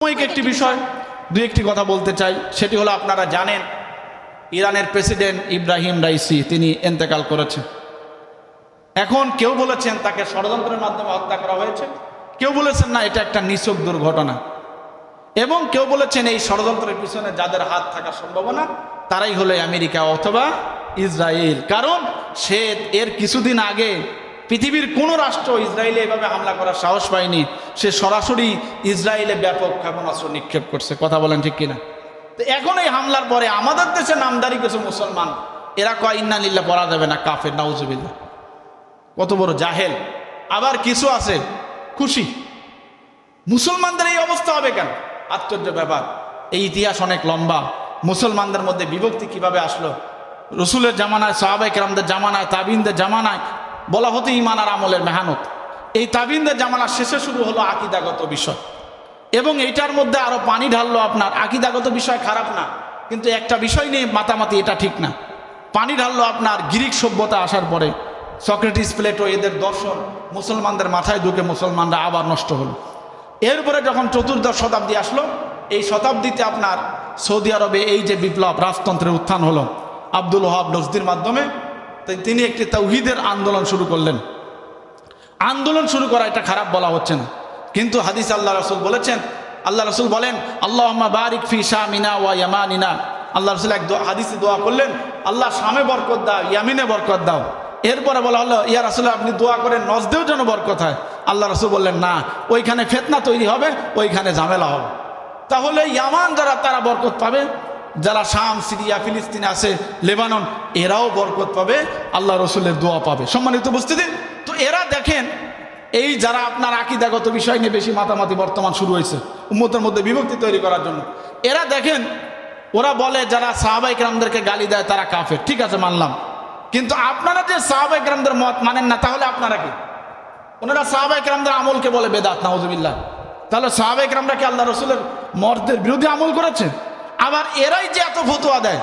একটি বিষয়, দুই একটি কথা বলতে চাই। সেটি হলো আপনারা জানেন, ইরানের প্রেসিডেন্ট ইব্রাহিম রাইসি তিনি এন্তেকাল করেছেন। এখন কেউ বলেছেন তাকে ষড়যন্ত্রের মাধ্যমে হত্যা করা হয়েছে। কেউ বলেছেন না, এটা একটা নিছক দুর্ঘটনা। এবং কেউ বলেছেন এই ষড়যন্ত্রের পিছনে যাদের হাত থাকার সম্ভাবনা, তারাই হলো আমেরিকা অথবা ইসরায়েল। কারণ সে এর কিছুদিন আগে পৃথিবীর কোনো রাষ্ট্র ইসরায়েলে এভাবে হামলা করার সাহস পায়নি। সে সরাসরি ইসরায়েলে ব্যাপক ক্ষেপণাস্ত্র নিক্ষেপ করছে। কথা বলেন ঠিক কিনা? তো এখন এই হামলার পরে আমাদের দেশে নামদারি কিছু মুসলমান, এরা কয়, ইন্না নিল্লা পড়া যাবে না, কাফের নাউজুবিল্লা কত বড় জাহেল। আবার কিছু আছে, খুশি। মুসলমানদের এই অবস্থা হবে কেন? আশ্চর্য ব্যাপার। এই ইতিহাস অনেক লম্বা। মুসলমানদের মধ্যে বিভক্তি কীভাবে আসলো? রসুলের জামানায় সাহাবাই কেরামদের জামানায়, তাবিনদের জামানায় বলা হতো ইমান আর আমলের মেহানত। এই তাবিনদের জামানার শেষে শুরু হলো আকিদাগত বিষয়। এবং এইটার মধ্যে আরও পানি ঢাললো আপনার, আকিদাগত বিষয় খারাপ না, কিন্তু একটা বিষয় নিয়ে মাতামাতি এটা ঠিক না। পানি ঢাললো আপনার গ্রিক সভ্যতা আসার পরে, সক্রেটিস প্লেটো এদের দর্শন মুসলমানদের মাথায় ঢুকে মুসলমানরা আবার নষ্ট হলো। এরপরে যখন চতুর্দশ শতাব্দী আসলো, এই শতাব্দীতে আপনার সৌদি আরবে এই যে বিপ্লব রাজতন্ত্রের উত্থান হলো, আব্দুল ওহাব নজদির মাধ্যমে তাই তিনি একটি তৌহিদের আন্দোলন শুরু করলেন। আন্দোলন শুরু করা এটা খারাপ বলা হচ্ছে না। কিন্তু হাদিস আল্লাহ রসুল বলেছেন, আল্লাহ রসুল বলেন আল্লাহ বারিক ফি শাহ মিনা ওয়া ইয়ামানিনা। আল্লাহ রসুল এক হাদিসে দোয়া করলেন, আল্লাহ শামে বরকত দাও, ইয়ামিনে বরকত দাও। এরপরে বলা হলো, ইয়া রসুল, আপনি দোয়া করেন, নজদেও যেন বরকত হয়। আল্লাহ রসুল বললেন, না, ওইখানে ফেতনা তৈরি হবে, ওইখানে ঝামেলা হবে। তাহলে ইয়ামান যারা, তারা বরকত পাবে? যারা শাম, সিরিয়া, ফিলিস্তিনে আছে, লেবানন, এরাও বরকত পাবে, আল্লাহ রসুলের দোয়া পাবে। সম্মানিত উপস্থিতি, তো এরা দেখেন, এই যারা আপনার আকিদাগত বিষয় নিয়ে বেশি মাতামাতি বর্তমান শুরু হয়েছে, উম্মতের মধ্যে বিভক্তি তৈরি করার জন্য। এরা দেখেন, ওরা বলে যারা সাহাবাই গ্রামদেরকে গালি দেয়, তারা কাফের। ঠিক আছে, মানলাম। কিন্তু আপনারা যে সাহাবাই গ্রামদের মত মানেন না, তাহলে আপনারা কি? ওনারা সাহাবাই গ্রামদের আমলকে বলে বেদাত, নাউজুবিল্লাহ। তাহলে সাহাবাই গ্রামরা কি আল্লাহ রসুলের মর্দের বিরুদ্ধে আমল করেছে? আবার এরাই যে এত ফতুয়া দেয়,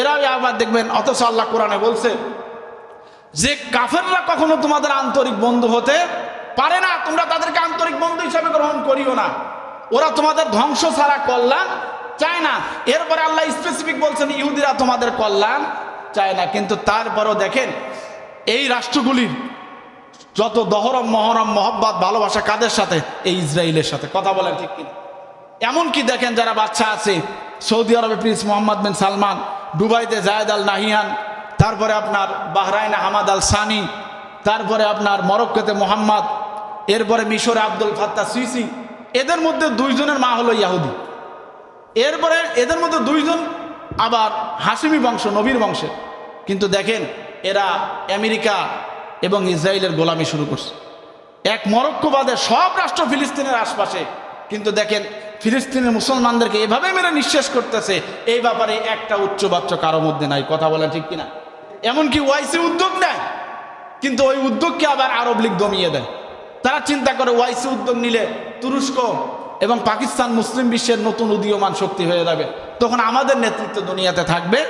এরাই আবার দেখবেন, অথচ আল্লাহ কোরআনে বলছে যে কাফেররা কখনো তোমাদের আন্তরিক বন্ধু হতে পারে না, তোমরা তাদেরকে আন্তরিক বন্ধু হিসাবে গ্রহণ করিও না। ওরা তোমাদের ধ্বংস ছাড়া কল্যাণ চায় না। এরপরে আল্লাহ স্পেসিফিক বলছেন, ইহুদিরা তোমাদের কল্যাণ চায় না। কিন্তু তারপরও দেখেন, এই রাষ্ট্রগুলির যত দহরম, মহরম, মহব্বত, ভালোবাসা কাদের সাথে? এই ইসরায়েলের সাথে। কথা বলেন ঠিক কিনা? এমনকি দেখেন যারা বাচ্চা আছে, সৌদি আরবে প্রিন্স মোহাম্মদ বিন সালমান, দুবাইতে জায়দ আল নাহিয়ান, তারপরে আপনার বাহরাইনে হামাদ আল সানি, তারপরে আপনার মরক্কোতে মোহাম্মদ, এরপরে মিশরে আব্দুল ফাত্তা সুইসি এদের মধ্যে দুইজনের মা হলো ইয়াহুদি। এরপরে এদের মধ্যে দুইজন আবার হাসিমি বংশ, নবীর বংশে। কিন্তু দেখেন, এরা আমেরিকা এবং ইসরায়েলের গোলামি শুরু করছে। এক মরক্কোবাদে সব রাষ্ট্র ফিলিস্তিনের আশপাশে। কিন্তু দেখেন ফিলিস্তিনের মুসলমানদেরকে এভাবে মেরে নিঃশেষ করতেছে, এই ব্যাপারে একটা উচ্চ বাচ্চ কারও মধ্যে নাই। কথা বলা ঠিক কিনা? এমনকি ওয়াইসি উদ্যোগ নেয়, কিন্তু ওই উদ্যোগকে আবার আরব লীগ দমিয়ে দেয়। তারা চিন্তা করে ওয়াইসি উদ্যোগ নিলে তুরস্ক এবং পাকিস্তান মুসলিম বিশ্বের নতুন উদীয়মান শক্তি হয়ে যাবে। তখন আমাদের নেতৃত্ব দুনিয়াতে থাকবে